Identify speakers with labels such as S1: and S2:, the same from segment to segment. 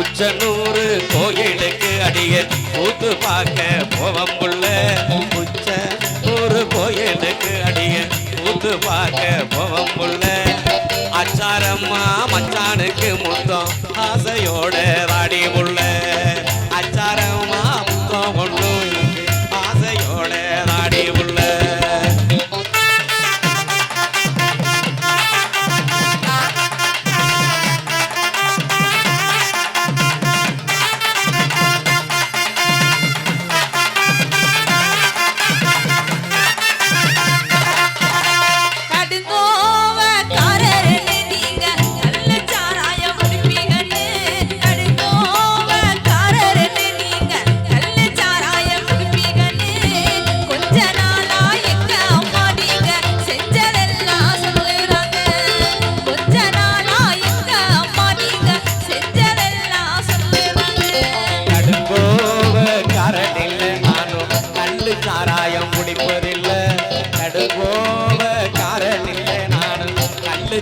S1: உச்சநூறு கோயிலுக்கு அடியன். கூத்து பார்க்க போவம் உள்ள உச்ச நூறு கோயிலுக்கு அடியன். கூத்து பார்க்க போவம் உள்ள அச்சாரம்மா மச்சானுக்கு முத்தம் ஆசையோட வாடி உள்ள அச்சாரம்மா முத்தம்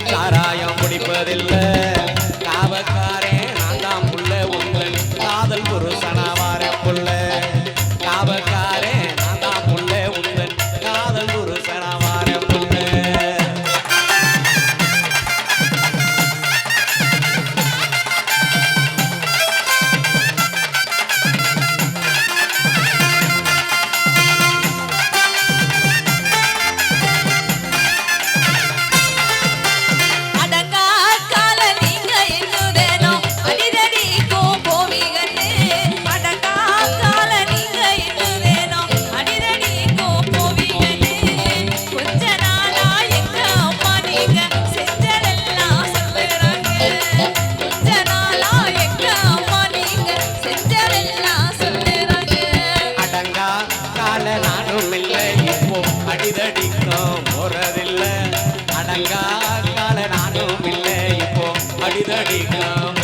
S2: சாராயம்
S1: குடிப்பதில்லை இல்லை நானும் இல்லை இப்போ அடிதடிக்கும் போறதில்லை. அடங்கா கால நானும் இல்லை இப்போ அடிதடிக்கும்